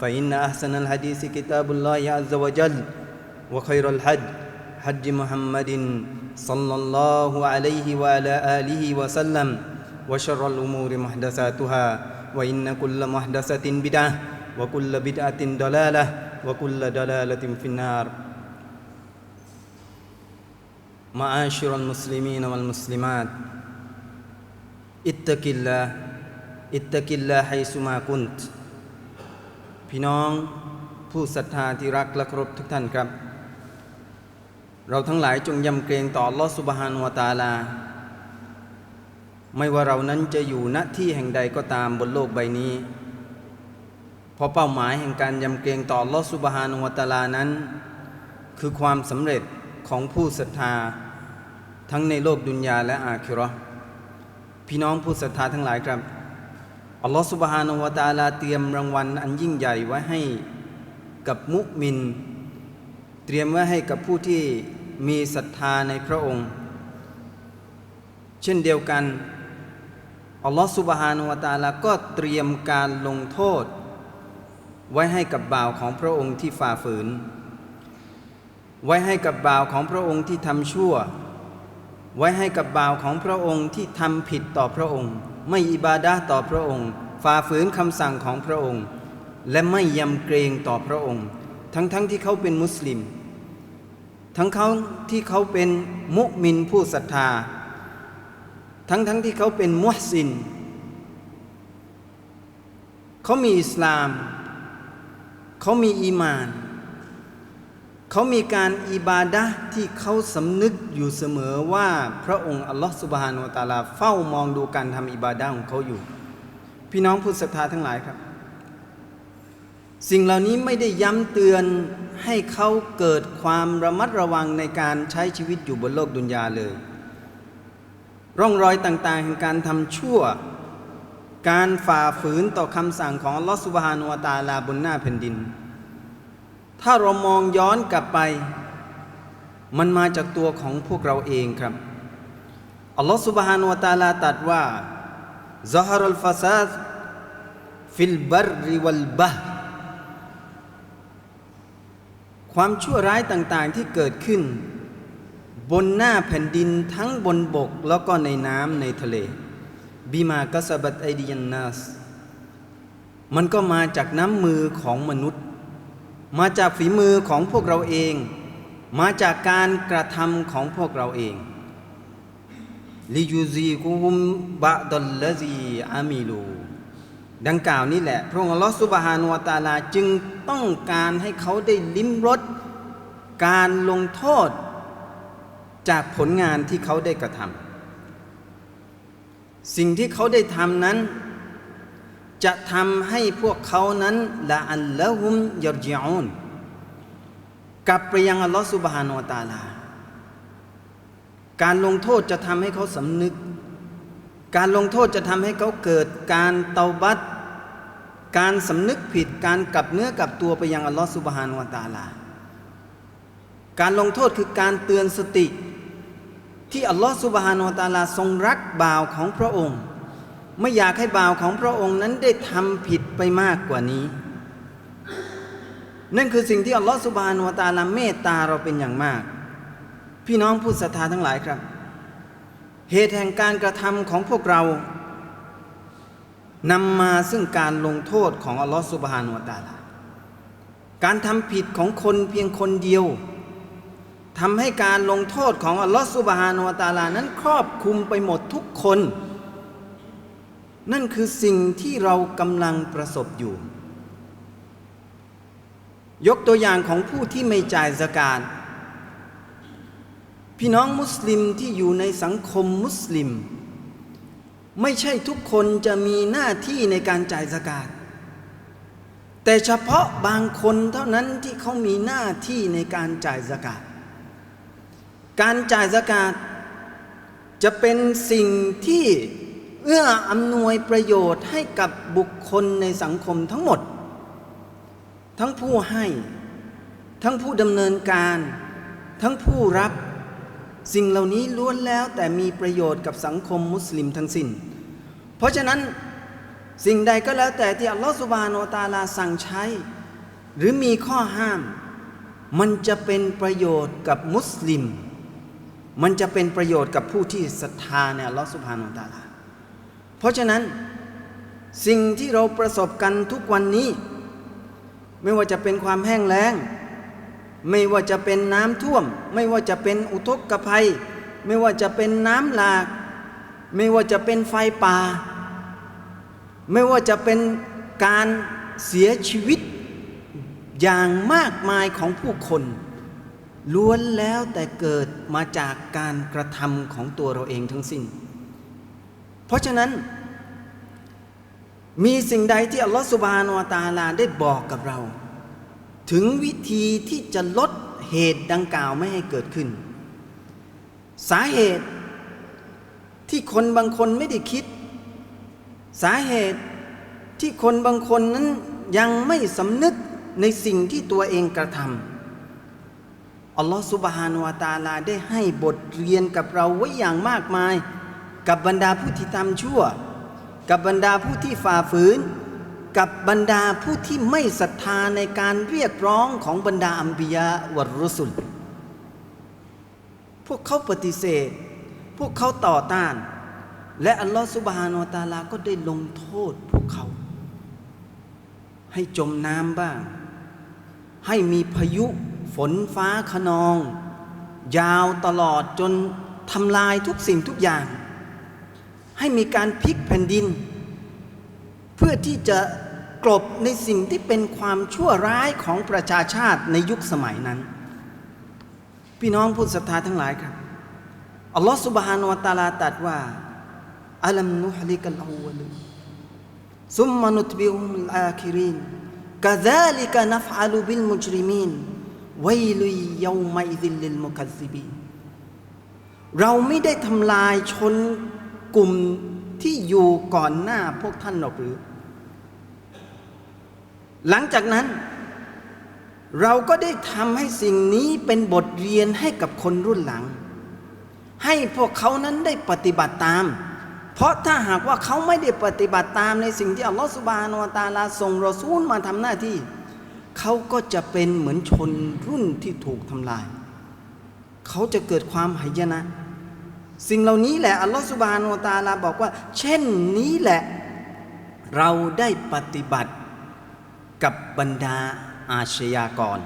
فإن أحسن الحديث كتاب الله عز وجل وخير الحج حج محمد صلى الله عليه وعلى آله وسلم وشر الأمور محدثاتها وإن كل محدثة بدعة وكل بدعة ضلالة وكل ضلالة في النار. معاشر المسلمين والمسلمات اتق الله اتق الله حيثما كنت. พี่น้องผู้ศรัทธาที่รักและเคารพทุกท่านครับ เราทั้งหลายจงยำเกรงต่อลอสุบฮานวตาลา ไม่ว่าเรานั้นจะอยู่ณที่แห่งใดก็ตามบนโลกใบนี้ เพราะเป้าหมายแห่งการยำเกรงต่อลอสุบฮานวตาลานั้น คือความสำเร็จของผู้ศรัทธา ทั้งในโลกดุนยาและอาคิราะห์พี่น้องผู้ศรัทธาทั้งหลายครับ อัลลอฮฺสุบฮานวะตาลาเตรียมรางวัลอันยิ่งใหญ่ไว้ให้กับมุมิน เตรียมไว้ให้กับผู้ที่มีศรัทธาในพระองค์ เช่นเดียวกันอัลลอฮฺสุบฮานวะตาลาก็เตรียมการลงโทษ ไว้ให้กับบ่าวของพระองค์ที่ฝ่าฝืน ไว้ให้กับบ่าวของพระองค์ที่ทำชั่ว ไว้ให้กับบ่าวของพระองค์ที่ทำผิดต่อพระองค์ ไม่อิบาดะห์ต่อพระองค์ฝ่าฝืนคำสั่งของพระองค์ และไม่ยำเกรงต่อพระองค์ ทั้งๆทที่เขาเป็นมุสลิม ทั้งเขาที่เขาเป็นมุมินผู้ศรัทธา ทั้งๆทที่เขาเป็นมุฮซิน เขามีอิสลาม เขามีอีมาน เขามีการอิบาดะห์ที่เขาสำนึกอยู่เสมอว่าพระองค์อัลลอฮฺสุบฮานุวะตาลาเฝ้ามองดูการทำอิบาดะห์ของเขาอยู่ พี่น้องผู้ศรัทธาทั้งหลายครับ สิ่งเหล่านี้ไม่ได้ย้ำเตือนให้เขาเกิดความระมัดระวังในการใช้ชีวิตอยู่บนโลกดุนยาเลย ร่องรอยต่างๆแห่งการทำชั่ว การฝ่าฝืนต่อคำสั่งของอัลลอฮฺสุบฮานุวะตาลาบนหน้าแผ่นดิน ถ้าเรามองย้อนกลับไป มันมาจากตัวของพวกเราเองครับ อัลลอฮฺ سبحانه และ تعالى ตรัสว่า ظهر الفساد في البر والبحر ความชั่วร้ายต่างๆที่เกิดขึ้น บนหน้าแผ่นดินทั้งบนบกแล้วก็ในน้ำในทะเล บิมากัสบัตไอดียนนัส มันก็มาจากน้ำมือของมนุษย์ มาจากฝีมือของพวกเราเอง มาจากการกระทำของพวกเราเองลิยูซีกุฮุมบะดอลลซีอามิลูดังกล่าวนี่แหละ พระองค์อัลลอฮฺสุบฮานุวะตาลาจึงต้องการให้เขาได้ลิ้มรสการลงโทษ จากผลงานที่เขาได้กระทำสิ่งที่เขาได้ทำนั้น จะทำให้พวกเขานั้นละอัลละฮุมยรจิอูนกลับไปยังอัลลอฮฺสุบฮานุวะตาลา การลงโทษจะทำให้เขาสำนึก การลงโทษจะทำให้เขาเกิดการเตาบัตการสำนึกผิดการกลับเนื้อกลับตัวไปยังอัลลอฮฺสุบฮานุวะตาลา การลงโทษคือการเตือนสติ ที่อัลลอฮฺสุบฮานาอัลตาลาทรงรักบ่าวของพระองค์ ไม่อยากให้บ่าวของพระองค์นั้นได้ทำผิดไปมากกว่านี้ นั่นคือสิ่งที่อัลลอฮฺสุบานาอัลตาลาเมตตาเราเป็นอย่างมาก พี่น้องผู้ศรัทธาทั้งหลายครับ เหตุแห่งการกระทำของพวกเรานำมาซึ่งการลงโทษของอัลลอฮฺสุบฮานาอัลตาลา การทำผิดของคนเพียงคนเดียวทำให้การลงโทษของอัลลอฮฺสุบฮานาอัลตาลานั้นครอบคลุมไปหมดทุกคน นั่นคือสิ่งที่เรากำลังประสบอยู่ ยกตัวอย่างของผู้ที่ไม่จ่ายสกาดพี่น้องมุสลิมที่อยู่ในสังคมมุสลิม ไม่ใช่ทุกคนจะมีหน้าที่ในการจ่ายสกาดแต่เฉพาะบางคนเท่านั้นที่เขามีหน้าที่ในการจ่ายสกาดการจ่ายสกาดจะเป็นสิ่งที่ เอื้ออำนวยประโยชน์ให้กับบุคคลในสังคมทั้งหมด ทั้งผู้ให้ ทั้งผู้ดำเนินการ ทั้งผู้รับ สิ่งเหล่านี้ล้วนแล้วแต่มีประโยชน์กับสังคมมุสลิมทั้งสิน้น เพราะฉะนั้นสิ่งใดก็แล้วแต่ที่อัลลอฮฺสุบานอตาลาสั่งใช้ หรือมีข้อห้าม มันจะเป็นประโยชน์กับมุสลิม มันจะเป็นประโยชน์กับผู้ที่ศรัทธาในอัลลอฮฺสุบานอตาลา เพราะฉะนั้นสิ่งที่เราประสบกันทุกวันนี้ ไม่ว่าจะเป็นความแห้งแล้ง ไม่ว่าจะเป็นน้ำท่วม ไม่ว่าจะเป็นอุทกภัย ไม่ว่าจะเป็นน้ำหลาก ไม่ว่าจะเป็นไฟป่า ไม่ว่าจะเป็นการเสียชีวิตอย่างมากมายของผู้คน ล้วนแล้วแต่เกิดมาจากการกระทำของตัวเราเองทั้งสิ้น เพราะฉะนั้น มีสิ่งใดที่อัลลอฮฺสุบานาอัลตาลาได้บอกกับเรา ถึงวิธีที่จะลดเหตุดังกล่าวไม่ให้เกิดขึ้น สาเหตุที่คนบางคนไม่ได้คิด สาเหตุที่คนบางคนนั้นยังไม่สำนึกในสิ่งที่ตัวเองกระทำอัลลอฮฺสุบฮานวะตาลาได้ให้บทเรียนกับเราไว้อย่างมากมาย กับบรรดาผู้ที่ทำชั่ว กับบรรดาผู้ที่ฝ่าฝืน กับบรรดาผู้ที่ไม่ศรัทธาในการเรียกร้องของบรรดาอัมบิยะวัรรุสุล พวกเขาปฏิเสธ พวกเขาต่อต้าน และอัลลอฮฺสุบฮานาอัลตาลาก็ได้ลงโทษพวกเขา ให้จมน้ำบ้าง ให้มีพายุฝนฟ้าขนอง ยาวตลอดจนทำลายทุกสิ่งทุกอย่าง ให้มีการพลิกแผ่นดิน เพื่อที่จะกลบในสิ่งที่เป็นความชั่วร้ายของประชาชาติในยุคสมัยนั้น พี่น้องผู้ศรัทธาทั้งหลายครับอัลลอฮฺสุบฮานาวะตาลาตรัสว่าอัลัมนุฮลิกัลอวลินซุมมานุตบิอุมลอาคิรินกะซาลิกะนัฟอัลุบิลมุจริมีนวัยลุยยามัยซิลลิลมุคัซซิบีเราไม่ได้ทำลายชน กลุ่มที่อยู่ก่อนหน้าพวกท่านหรอกหรือ หลังจากนั้น เราก็ได้ทำให้สิ่งนี้เป็นบทเรียนให้กับคนรุ่นหลัง ให้พวกเขานั้นได้ปฏิบัติตาม เพราะถ้าหากว่าเขาไม่ได้ปฏิบัติตามในสิ่งที่อัลลอฮฺสุบานวตาลาส่งรอซูลมาทำหน้าที่ เขาก็จะเป็นเหมือนชนรุ่นที่ถูกทำลาย เขาจะเกิดความหายนะ สิ่งเหล่านี้แหละอัลลอฮฺสุบฮานวะตาลาบอกว่า เช่นนี้แหละ เราได้ปฏิบัติกับบรรดาอาชญากร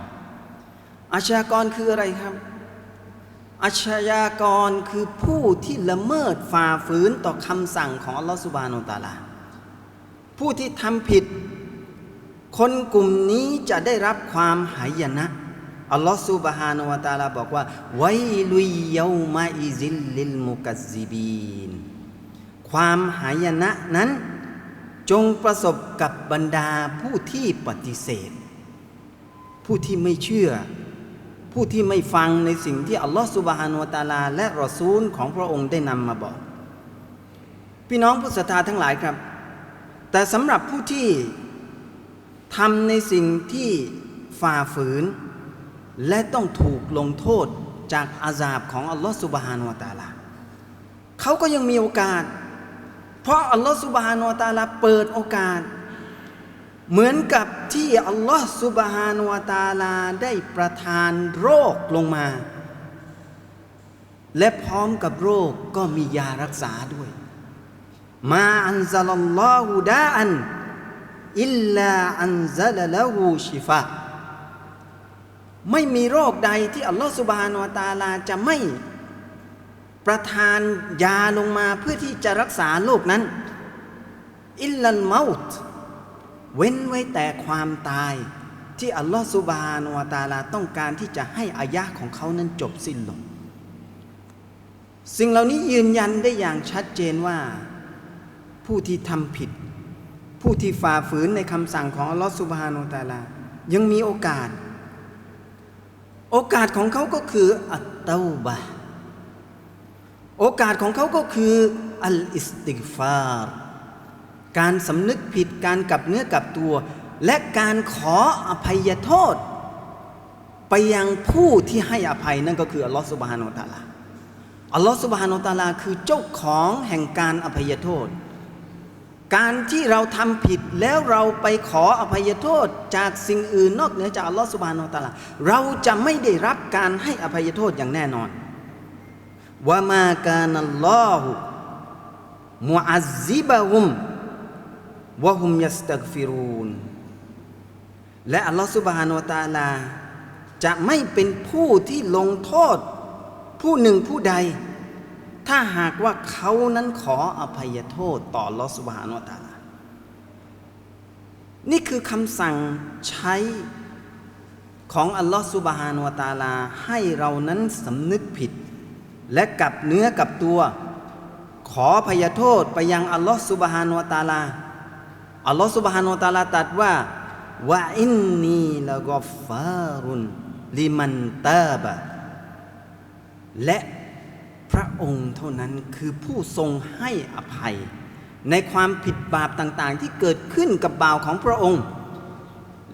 อาชญากรคืออะไรครับ อาชญากรคือผู้ที่ละเมิดฝ่าฝืนต่อคำสั่งของอัลลอฮฺสุบานุตาลา ผู้ที่ทำผิด คนกลุ่มนี้จะได้รับความหายนะ อัลลอฮฺสุบฮานุวะตาลาบอกว่า ไวลุยเยามาอิซิลลิลมุกัซิบีน ความหายนะนั้น จงประสบกับบรรดาผู้ที่ปฏิเสธ ผู้ที่ไม่เชื่อ ผู้ที่ไม่ฟังในสิ่งที่อัลลอฮฺสุบฮานุวะตาลา และรอซูลของพระองค์ได้นำมาบอก พี่น้องผู้ศรัทธาทั้งหลายครับ แต่สำหรับผู้ที่ทำในสิ่งที่ฝ่าฝืน และต้องถูกลงโทษจากอาซาบของอัลลอฮฺสุบฮานวตาลาเขาก็ยังมีโอกาส เพราะอัลลอฮฺสุบฮานวตาลาเปิดโอกาส เหมือนกับที่อัลลอฮฺสุบฮานวตาลาได้ประทานโรคลงมา และพร้อมกับโรคก็มียารักษาด้วย มาอันซาลัลลอฮุดาอันอิลลาอันซาลละหูชิฟา ไม่มีโรคใดที่อัลลอฮฺสุบฮานวตาลาจะไม่ประทานยาลงมาเพื่อที่จะรักษาโรคนั้น อิลลัลมาตเว้นไว้แต่ความตายที่อัลลอฮฺสุบฮานวตาลาต้องการที่จะให้อายะของเขานั้นจบสิ้นลง สิ่งเหล่านี้ยืนยันได้อย่างชัดเจนว่า ผู้ที่ทำผิด ผู้ที่ฝ่าฝืนในคำสั่งของอัลลอฮฺสุบฮานาตาลา ยังมีโอกาส โอกาสของเขาก็คืออัตเตาบะโอกาสของเขาก็คืออัลอิสติกฟาร์การสำนึกผิดการกลับเนื้อกลับตัว และการขออภัยโทษ ไปยังผู้ที่ให้อภัยนั่นก็คืออัลลอฮฺสุบฮานาตะอาลาอัลลอฮฺสุบฮานาตะอาลาคือเจ้าของแห่งการอภัยโทษ การที่เราทำผิดแล้วเราไปขออภัยโทษจากสิ่งอื่นนอกเหนือจากอัลลอฮฺสุบานาตะอาลาเราจะไม่ได้รับการให้อภัยโทษอย่างแน่นอนว่ามาการัลลอฮุมุอัซซิบะฮุมวะฮุมยัสตักฟิรูนและอัลลอฮฺสุบานาตะอาลาจะไม่เป็นผู้ที่ลงโทษผู้หนึ่งผู้ใด ถ้าหากว่าเขานั้นขออภัยโทษต่อลอสุบฮานวตาลานี่คือคำสั่งใช้ของอัลลอฮฺสุบฮานวตาลา ให้เรานั้นสำนึกผิด และกลับเนื้อกลับตัว ขออภัยโทษไปยังอัลลอฮฺสุบฮานวตาลาอัลลอฮฺสุบฮานวตาลาตรัสว่าว่าอินนีละกอฟารุนลิมันตาบะและ พระองค์เท่านั้นคือผู้ทรงให้อภัย ในความผิดบาปต่างๆ ที่เกิดขึ้นกับบ่าวของพระองค์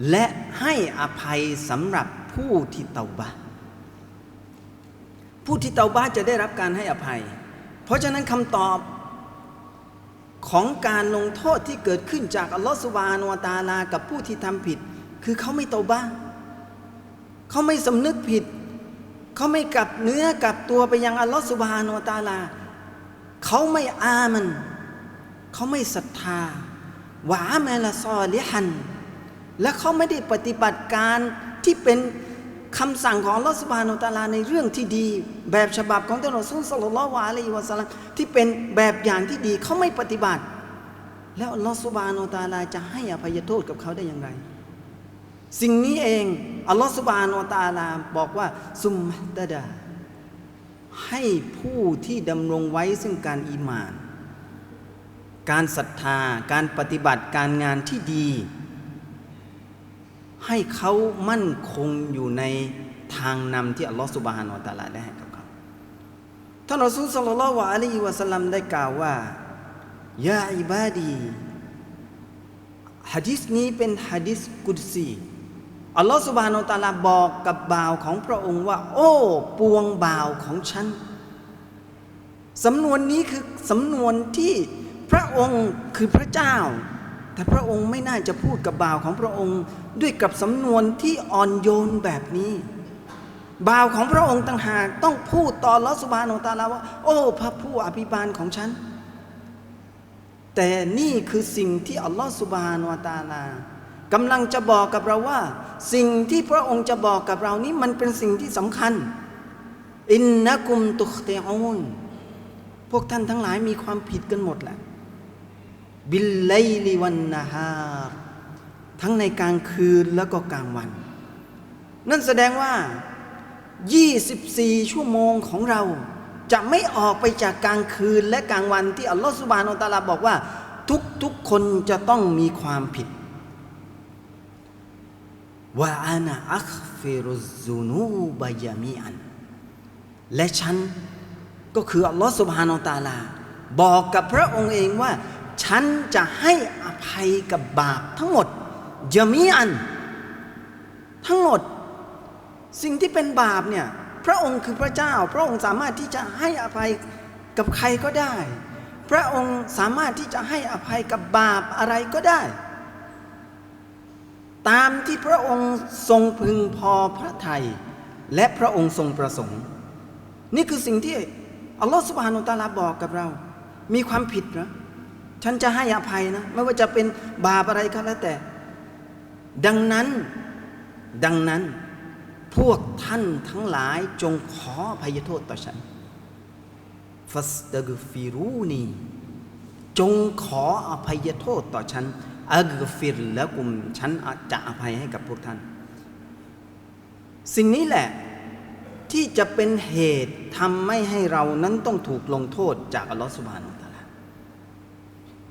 และให้อภัยสำหรับผู้ที่เตาบะผู้ที่เตาบะจะได้รับการให้อภัย เพราะฉะนั้นคำตอบของการลงโทษที่เกิดขึ้นจากอัลลอฮฺสุบานวตาลา กับผู้ที่ทำผิด คือเขาไม่เตาบะห์เขาไม่สำนึกผิด เขาไม่กลับเนื้อกลับตัวไปยังอัลลอฮฺสุบฮานาตาลา เขาไม่อามัน เขาไม่ศรัทธาหวาแมลซอลิฮัน และเขาไม่ได้ปฏิบัติการที่เป็นคำสั่งของอัลลอฮฺสุบฮานาตาลาในเรื่องที่ดี แบบฉบับของท่านรอซูลสัลลัลลอฮุอะลัยวะสัลลัมที่เป็นแบบอย่างที่ดีเขาไม่ปฏิบัติ แล้วอัลลอฮฺสุบฮานาตาลาจะให้อภัยโทษกับเขาได้อย่างไร สิ่งนี้เอง อัลลอฮฺสุบานวะตาลาบอกว่า ซุมมะตดา ให้ผู้ที่ดำรงไว้ซึ่งการอีมาน การศรัทธา การปฏิบัติการงานที่ดี ให้เขามั่นคงอยู่ในทางนำที่อัลลอฮฺสุบฮานวะตาลาได้ให้กับเขาท่านอซูลสัลลัลลอฮุอะลัยฮิวะสัลลัมได้กล่าวว่ายาอิบาดีฮะดิษนี้เป็นฮะดิษกุดซี อัลลอฮฺสุบฮานาตาลาบอกกับบ่าวของพระองค์ว่า โอ้ปวงบ่าวของฉันสำนวนนี้คือสำนวนที่พระองค์คือพระเจ้า แต่พระองค์ไม่น่าจะพูดกับบ่าวของพระองค์ ด้วยกับสำนวนที่อ่อนโยนแบบนี้ บ่าวของพระองค์ต่างหากต้องพูดต่ออัลลอฮฺสุบานาตาลาว่า โอ้ พระผู้อภิบาลของฉัน แต่นี่คือสิ่งที่อัลลอฮฺสุบานาวตาลา กำลังจะบอกกับเราว่า สิ่งที่พระองค์จะบอกกับเรานี้มันเป็นสิ่งที่สำคัญ อินนะกุมตุคเตอูนพวกท่านทั้งหลายมีความผิดกันหมดแหละ บิลไลลิวันนาฮารทั้งในกลางคืนแล้วก็กลางวัน นั่นแสดงว่า 24 ชั่วโมงของเราจะไม่ออกไปจากกลางคืนและกลางวันที่อัลลอฮฺสุบานอัลตาลาบอกว่า ทุกๆคนจะต้องมีความผิด ว่าอานะอัคฟิรุซูนูบายามีอัน และฉันก็คืออัลลอฮฺสุบฮานาตะอาลา บอกกับพระองค์เองว่า ฉันจะให้อภัยกับบาปทั้งหมดยามีอัน ทั้งหมด สิ่งที่เป็นบาปเนี่ย พระองค์คือพระเจ้า พระองค์สามารถที่จะให้อภัยกับใครก็ได้ พระองค์สามารถที่จะให้อภัยกับบาปอะไรก็ได้ ตามที่พระองค์ทรงพึงพอพระทัยและพระองค์ทรงประสงค์ นี่คือสิ่งที่อัลลอฮฺสุบฮานุตาลาบอกกับเรา มีความผิดเหรอฉันจะให้อภัยนะ ไม่ว่าจะเป็นบาปอะไรก็แล้วแต่ ดังนั้นดังนั้นพวกท่านทั้งหลายจงขออภัยโทษต่อฉันฟัสตกฟิรูนีจงขออภัยโทษต่อฉัน อักฟิรแล้วกุมฉันจะอภัยให้กับพวกท่าน สิ่งนี้แหละที่จะเป็นเหตุทำไม่ให้เรานั้นต้องถูกลงโทษจากอัลลอฮฺสุบฮานุตะอาลา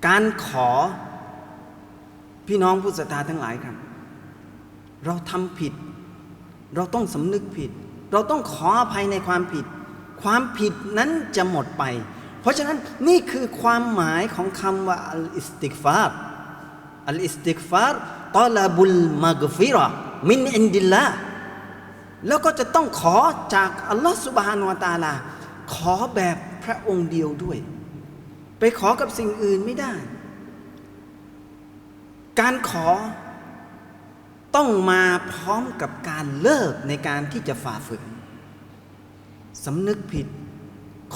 การขอพี่น้องผู้ศรัทธาทั้งหลายครับ เราทำผิด เราต้องสำนึกผิด เราต้องขออภัยในความผิด ความผิดนั้นจะหมดไป เพราะฉะนั้นนี่คือความหมายของคำว่าอัลอิสติกฟาร์ อัลอิสติกฟารตอลาบุลมักฟิรอมินอินดิลลาแล้วก็จะต้องขอจากอัลลอฮฺสุบฮานวะตาลา ขอแบบพระองค์เดียวด้วย ไปขอกับสิ่งอื่นไม่ได้ การขอต้องมาพร้อมกับการเลิกในการที่จะฝ่าฝืนสำนึกผิด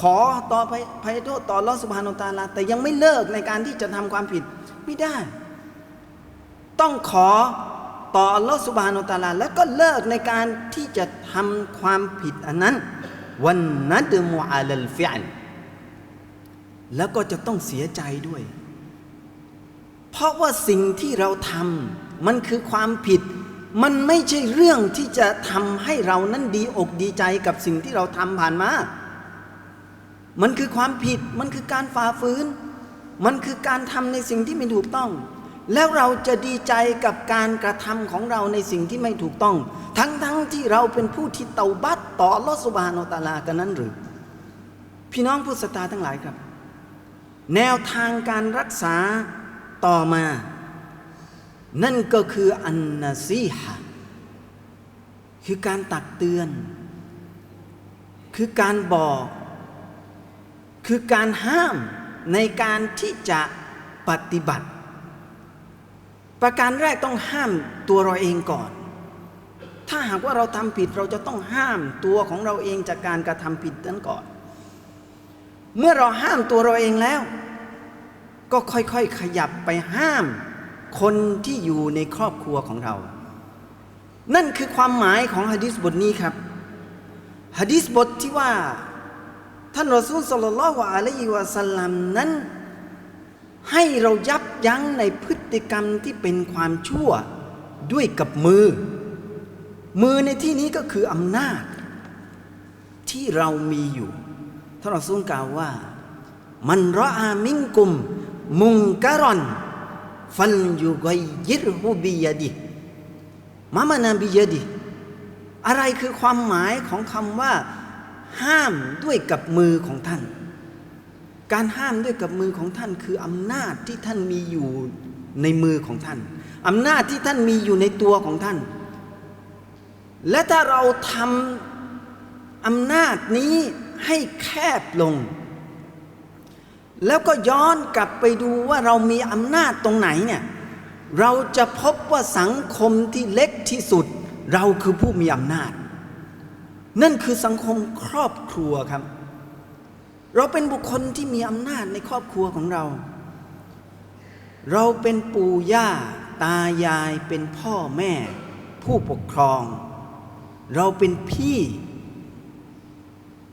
ขอต่อไปภัยโทษต่ออัลลอฮฺสุบฮานุตะอาลา แต่ยังไม่เลิกในการที่จะทำความผิดไม่ได้ ต้องขอต่ออัลลอฮฺสุบฮานุตาลา แล้วก็เลิกในการที่จะทำความผิดอันนั้น วันนัดมุอาลลฟิอัลแล้วก็จะต้องเสียใจด้วย เพราะว่าสิ่งที่เราทำมันคือความผิด มันไม่ใช่เรื่องที่จะทำให้เรานั้นดีอกดีใจกับสิ่งที่เราทำผ่านมา มันคือความผิด มันคือการฝ่าฝืน มันคือการทำในสิ่งที่ไม่ถูกต้อง แล้วเราจะดีใจกับการกระทำของเราในสิ่งที่ไม่ถูกต้อง ทั้งๆทที่เราเป็นผู้ที่เตาบัตต่อลอสุบานอตาลากันนั้นหรือ พี่น้องผู้ศรัทธาทั้งหลายครับ แนวทางการรักษาต่อมา นั่นก็คืออันนาซีฮะคือการตักเตือน คือการบอก คือการห้ามในการที่จะปฏิบัติ ประการแรกต้องห้ามตัวเราเองก่อน ถ้าหากว่าเราทำผิดเราจะต้องห้ามตัวของเราเองจากการกระทำผิดนั้นก่อน เมื่อเราห้ามตัวเราเองแล้ว ก็ค่อยๆขยับไปห้ามคนที่อยู่ในครอบครัวของเรา นั่นคือความหมายของฮะดิษบทนี้ครับฮะดิษบทที่ว่า ท่านรอซูลสลลัลลอฮุอะลัยฮิวะสัลลัมนั้น ให้เรายับยั้งในพฤติกรรมที่เป็นความชั่วด้วยกับมือ มือในที่นี้ก็คืออำนาจ ที่เรามีอยู่ท่านรอซูลกล่าวว่า มันรออามิงกุม มุงการอนฟัลยุกยยิรฮูบิยดิมามานาบิยดิอะไรคือความหมายของคำว่า ห้ามด้วยกับมือของท่าน การห้ามด้วยกับมือของท่านคืออำนาจที่ท่านมีอยู่ในมือของท่านอำนาจที่ท่านมีอยู่ในตัวของท่าน และถ้าเราทำอำนาจนี้ให้แคบลง แล้วก็ย้อนกลับไปดูว่าเรามีอำนาจตรงไหนเนี่ยเราจะพบว่าสังคมที่เล็กที่สุด เราคือผู้มีอำนาจ นั่นคือสังคมครอบครัวครับ เราเป็นบุคคลที่มีอำนาจในครอบครัวของเรา เราเป็นปู่ย่าตายายเป็นพ่อแม่ ผู้ปกครอง เราเป็นพี่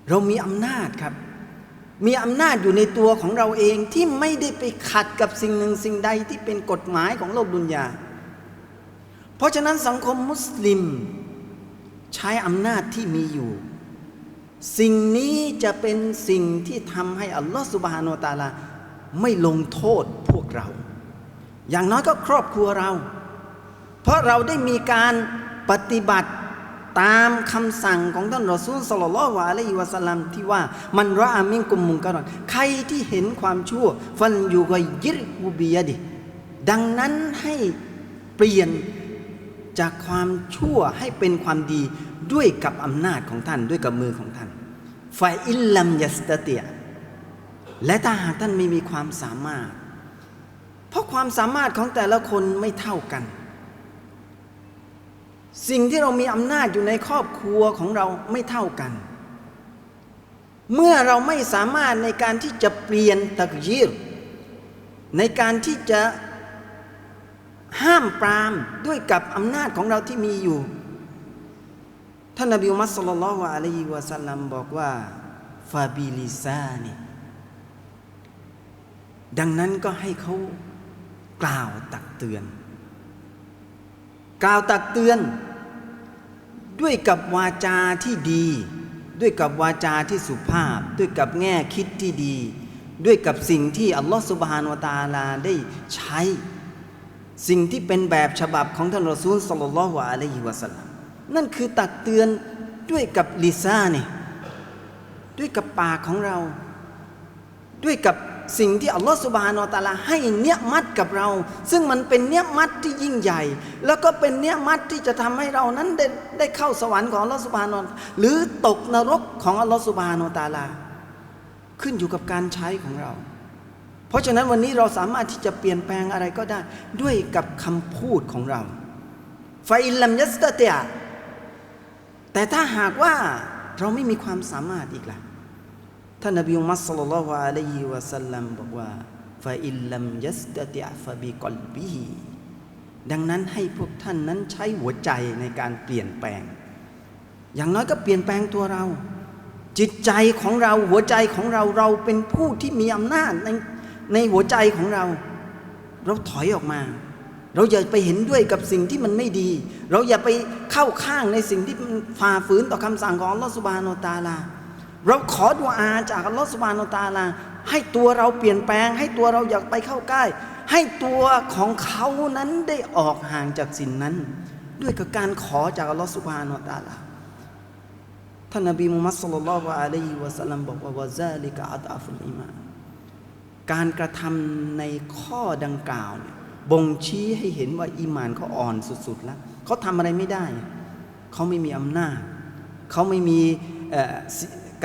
เรามีอำนาจครับ มีอำนาจอยู่ในตัวของเราเองที่ไม่ได้ไปขัดกับสิ่งหนึ่งสิ่งใดที่เป็นกฎหมายของโลกดุนยา เพราะฉะนั้นสังคมมุสลิม ใช้อำนาจที่มีอยู่ สิ่งนี้จะเป็นสิ่งที่ทำให้อัลลอฮฺสุบฮานาตาลา ไม่ลงโทษพวกเรา อย่างน้อยก็ครอบครัวเรา เพราะเราได้มีการปฏิบัติตามคำสั่งของท่านรอซูลสลลัลลอฮุอะลัยฮิวะสัลลัมที่ว่ามันรออามิงกุมมุงกรอนใครที่เห็นความชั่ว ฟันอยู่กับยิรอุบียดิ ดังนั้นให้เปลี่ยนจากความชั่วให้เป็นความดี ด้วยกับอำนาจของท่านด้วยกับมือของท่านฟาอิลลัมยัสตเตีย และถ้าหากท่านไม่มีความสามารถ เพราะความสามารถของแต่ละคนไม่เท่ากัน สิ่งที่เรามีอำนาจอยู่ในครอบครัวของเราไม่เท่ากัน เมื่อเราไม่สามารถในการที่จะเปลี่ยนตักยีรในการที่จะห้ามปรามด้วยกับอำนาจของเราที่มีอยู่ ท่านนบีมุมมัสลลัลลอฮุอะลัยฮิวะสัลลัมบอกว่าฟาบิลิซานีดังนั้นก็ให้เขากล่าวตักเตือน กล่าวตักเตือน ด้วยกับวาจาที่ดี ด้วยกับวาจาที่สุภาพ ด้วยกับแง่คิดที่ดี ด้วยกับสิ่งที่อัลลอฮฺสุบฮานวตาลาได้ใช้ สิ่งที่เป็นแบบฉบับของท่านรอซูลสัลลัลลอฮุอะลัยฮิวะสัลลัม นั่นคือตักเตือนด้วยกับลิซ่าเนี่ยด้วยกับปากของเรา ด้วยกับสิ่งที่อัลลอฮฺสุบฮานอตาลาให้เนียมัดกับเรา ซึ่งมันเป็นเนียมัดที่ยิ่งใหญ่ แล้วก็เป็นเนียมัดที่จะทำให้เรานั้นได้ได้เข้าสวรรค์ของอัลลอฮฺสุบฮานอตะอาลาหรือตกนรกของอัลลอฮฺสุบฮานอตาลา ขึ้นอยู่กับการใช้ของเรา เพราะฉะนั้นวันนี้เราสามารถที่จะเปลี่ยนแปลงอะไรก็ได้ด้วยกับคำพูดของเราไฟลัมยัสตเตีย แต่ถ้าหากว่าเราไม่มีความสามารถอีกล่ะท่านนบีมุฮัมมัลลัลลอฮุอะลัยฮิวะสัลลัมบอกว่าฟาอิลลัมยัสตติอะฟบิกอลบิฮิดังนั้นให้พวกท่านนั้นใช้หัวใจในการเปลี่ยนแปลง อย่างน้อยก็เปลี่ยนแปลงตัวเรา จิตใจของเราหัวใจของเราเราเป็นผู้ที่มีอำนาจในในหัวใจของเรา เราถอยออกมา เราอย่าไปเห็นด้วยกับสิ่งที่มันไม่ดี เราอย่าไปเข้าข้างในสิ่งที่มันฝ่าฝืนต่อคำสั่งของอัลลอฮฺสุบานอตาลา เราขอดุอาจากอัลลอฮฺสุบานอตาลา ให้ตัวเราเปลี่ยนแปลง ให้ตัวเราอยากไปเข้าใกล้ ให้ตัวของเขานั้นได้ออกห่างจากสิ่งนั้น ด้วยกับการขอจากอัลลอฮฺสุบานอตาลา ท่านนบีมุฮัมมัดสุลลัลลอฮุอะลัยฮิวะสัลลัมบอกว่าวะซาลิกะอัตอัฟุลอีมานการกระทำในข้อดังกล่าวเนี่ย บ่งชี้ให้เห็นว่าอีมานเขาอ่อนสุดๆแล้วเขาทำอะไรไม่ได้ เขาไม่มีอำนาจ เขาไม่มี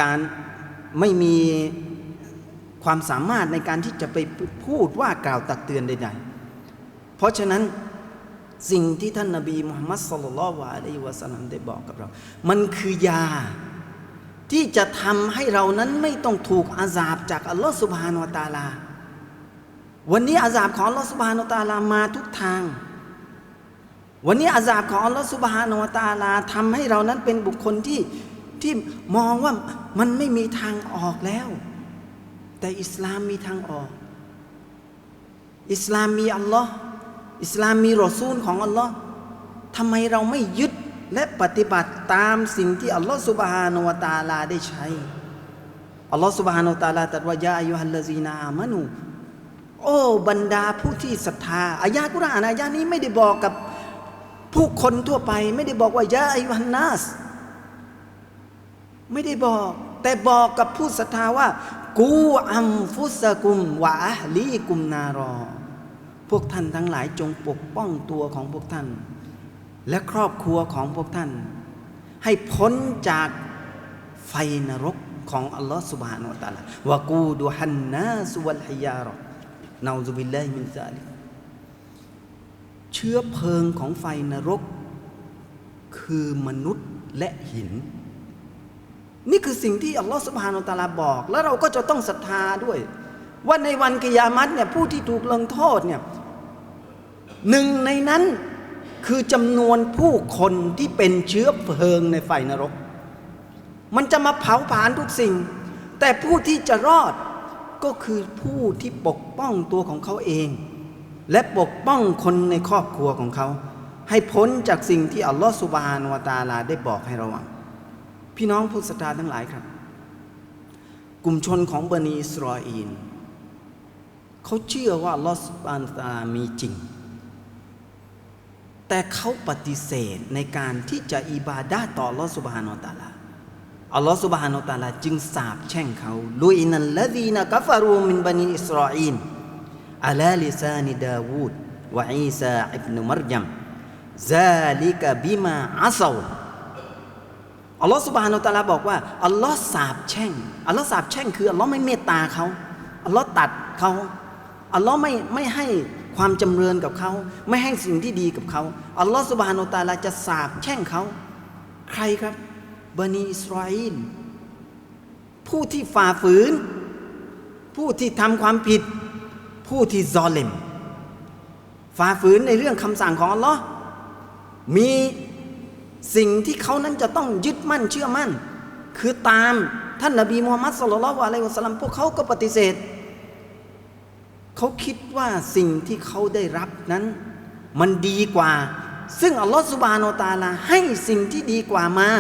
การไม่มีความสามารถในการที่จะไปพูดว่ากล่าวตักเตือนใดๆ เพราะฉะนั้นสิ่งที่ท่านนาบีมุฮัมมัดสุลลัลลอฮุอะลัยวะสัลลัมได้บอกกับเรา มันคือยาที่จะทำให้เรานั้นไม่ต้องถูกอาซาบจากอัลลอฮฺสุบฮานวะตาลา วันนี้อาซาบของอัลลอฮฺสุบฮานวะตาลามาทุกทาง วันนี้อาซาบของอัลลอฮฺสุบฮานวะตาลาทำให้เรานั้นเป็นบุคคลที่ที่มองว่ามันไม่มีทางออกแล้ว แต่อิสลามมีทางออก อิสลามมีอัลลอฮ์อิสลามมีรอซูลของอัลลอฮ์ทำไมเราไม่ยึดและปฏิบัติตามสิ่งที่อัลลอฮ์สุบฮานาวตาลาได้ใช้อัลลอฮ์สุบฮานาวตาลาตรัสว่ายาอายุฮัลลซีนาอามานู โอ้บรรดาผู้ที่ศรัทธาอายากุรอานอายานี้ไม่ได้บอกกับผู้คนทั่วไป ไม่ได้บอกว่ายาอายุฮันนัสไม่ได้บอก แต่บอกกับผู้ศรัทธาว่า กูอัมฟุสกุมวะอะฮลีกุมนารอ พวกท่านทั้งหลายจงปกป้องตัวของพวกท่าน และครอบครัวของพวกท่าน ให้พ้นจากไฟนรกของอัลลอฮฺสุบฮานาอัลตะลาวะกูดูฮันนาสุวัลฮิยารอ นาอุบิลลมินซาลิเชื้อเพลิงของไฟนรก คือมนุษย์และหิน นี่คือสิ่งที่อัลลอฮฺสุบฮานาอัลตาลาบอก แล้วเราก็จะต้องศรัทธาด้วย ว่าในวันกิยามัตเนี่ยผู้ที่ถูกลงโทษเนี่ยหนึ่งในนั้นคือจำนวนผู้คนที่เป็นเชื้อเพลิงในไฟนรก มันจะมาเผาผลาญทุกสิ่ง แต่ผู้ที่จะรอด ก็คือผู้ที่ปกป้องตัวของเขาเอง และปกป้องคนในครอบครัวของเขา ให้พ้นจากสิ่งที่อัลลอฮฺสุบฮานวตาลาได้บอกให้ระวัง พี่น้องผู้ศรัทธาทั้งหลายครับ กลุ่มชนของบนีสราเอลเขาเชื่อว่าอัลลอฮฺสุบฮานตาลามีจริง แต่เขาปฏิเสธในการที่จะอิบาดาต่ออัลลอฮฺสุบฮานวตาลา อัลลอฮฺสุบฮานาอัลตาลาจึงสาบแช่งเขาลุยนัลลดีนกัฟารูมินบันิอิสราเอลอัลาลิซานิดาวูดวะอีซาอิบนุมารยัมซาลิกบิมาอัซาวอัลลอฮฺสุบฮานาอัลตาลาบอกว่าอัลลอฮ์สาบแช่งอัลลอฮ์สาบแช่งคืออัลลอฮ์ไม่เมตตาเขาอัลลอฮ์ตัดเขาอัลลอฮ์ไม่ไม่ให้ความจำเริญกับเขา ไม่ให้สิ่งที่ดีกับเขาอัลลอฮ์สุบฮานาอัลตาลาจะสาบแช่งเขา ใครครับ บนีอิสราเอลผู้ที่ฝ่าฝืน ผู้ที่ทำความผิด ผู้ที่ซอเลมฝ่าฝืนในเรื่องคำสั่งของอัลลอฮ์มีสิ่งที่เขานั้นจะต้องยึดมั่นเชื่อมั่น คือตามท่านนบีมูฮัมมัดสุลลัลวะอะลัยฮิวะสัลลัมพวกเขาก็ปฏิเสธ เขาคิดว่าสิ่งที่เขาได้รับนั้น มันดีกว่า ซึ่งอัลลอฮฺสุบานอตาลาให้สิ่งที่ดีกว่ามา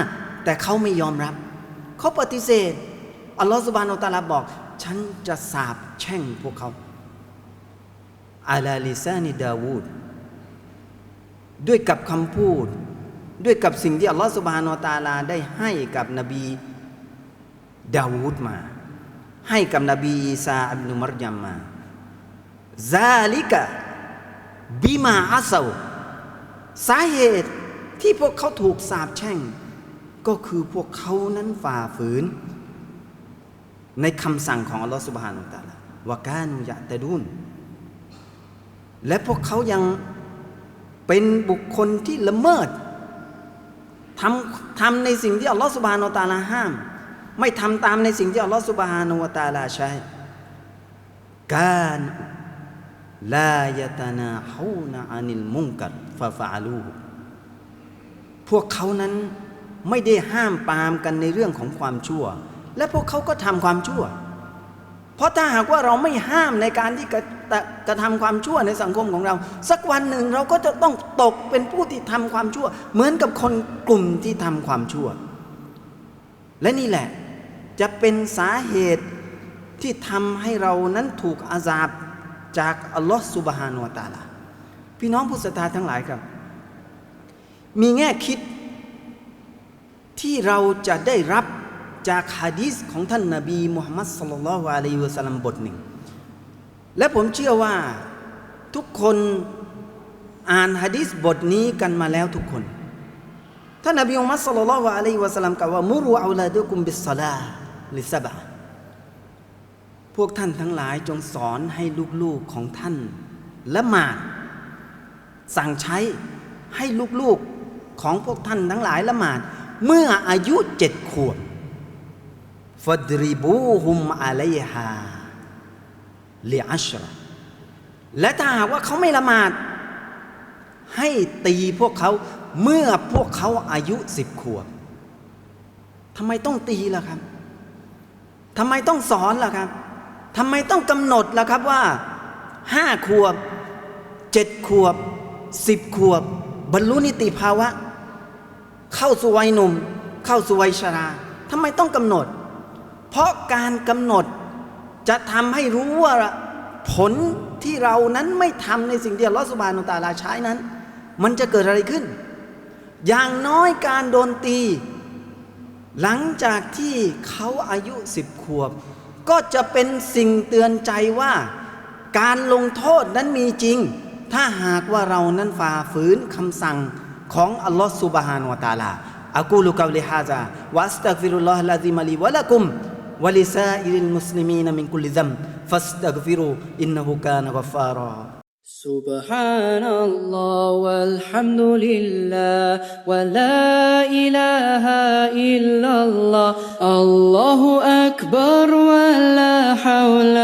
แต่เขาไม่ยอมรับ เขาปฏิเสธ อัลลอฮฺสุบานอตาลาบอก ฉันจะสาบแช่งพวกเขาอาลาลิซานิดาวูดด้วยกับคำพูด ด้วยกับสิ่งที่อัลลอฮฺสุบานอตาลาได้ให้กับนบีดาวูดมา ให้กับนบีอีสาอับนุมารยามมาซาลิกะบิมาอัสวสาเหตุที่พวกเขาถูกสาปแช่ง ก็คือพวกเขานั้นฝ่าฝืน ในคำสั่งของอัลลอฮฺสุบฮานาอัลตาลาวะกานุยะตะดุนและพวกเขายังเป็นบุคคลที่ละเมิดทำทำในสิ่งที่อัลลอฮฺสุบฮานาอัลตาลาห้าม ไม่ทำตามในสิ่งที่อัลลอฮฺสุบฮานาอัลตาลาใช้การลายตนาฮูนอานิลมุงกัดฟาฟาลูพวกเขานั้น ไม่ได้ห้ามปามกันในเรื่องของความชั่ว และพวกเขาก็ทำความชั่ว เพราะถ้าหากว่าเราไม่ห้ามในการที่กระกระทำความชั่วในสังคมของเรา สักวันหนึ่งเราก็จะต้องตกเป็นผู้ที่ทำความชั่ว เหมือนกับคนกลุ่มที่ทำความชั่ว และนี่แหละจะเป็นสาเหตุที่ทำให้เรานั้นถูกอาซาบจากอัลลอฮฺสุบฮานุวตาลาพี่น้องผู้ศรัทธาทั้งหลายครับ มีแง่คิด ที่เราจะได้รับจากฮะดีษของท่านนาบีมุฮัมมัดสลลัลลอฮุอะลัยฮิวะสัลลัมบทหนึ่ง และผมเชื่อว่าทุกคนอ่านฮะดีษบทนี้กันมาแล้วทุกคน ท่านนบีมุฮัมมัดสลลัลลอฮุอะลัยฮิวะสัลลัมกล่าวว่ามุรุอัลาดุกุมบิสซาลาลิซาบะพวกท่านทั้งหลายจงสอนให้ลูกๆของท่านละหมาด สั่งใช้ให้ลูกๆของพวกท่านทั้งหลายละหมาด เมื่ออายุเจ็ดขวบฟัดริบูฮุมอะลัยฮาลิอัชรและถ้าหากว่าเขาไม่ละหมาด ให้ตีพวกเขาเมื่อพวกเขาอายุสิบขวบทำไมต้องตีล่ะครับทำไมต้องสอนล่ะครับทำไมต้องกำหนดล่ะครับว่าห้าขวบเจ็ดขวบสิบขวบ บรรลุนิติภาวะ เข้าสู่วัยหนุ่ม เข้าสู่วัยชราทำไมต้องกำหนด เพราะการกำหนดจะทำให้รู้ว่าผลที่เรานั้นไม่ทำในสิ่งที่อัลลอฮฺสุบานุตาลาใช้นั้น มันจะเกิดอะไรขึ้น อย่างน้อยการโดนตี หลังจากที่เขาอายุสิบขวบ ก็จะเป็นสิ่งเตือนใจว่า การลงโทษนั้นมีจริง ถ้าหากว่าเรานั้นฝ่าฝืนคำสั่ง ของอัลลอฮฺสุบฮานวะตาลาอักูลุกาลิฮาซาวัสตักฟิรุลลอฮ์ลาซิมลีวะละกุมวะลิซาอิริลมุสลิมีนมินคุลิซัมฟัสตักฟิรุอินนะฮุกานกัฟฟารา سبحان الله والحمد لله ولا إله إلا الله الله أكبر ولا حول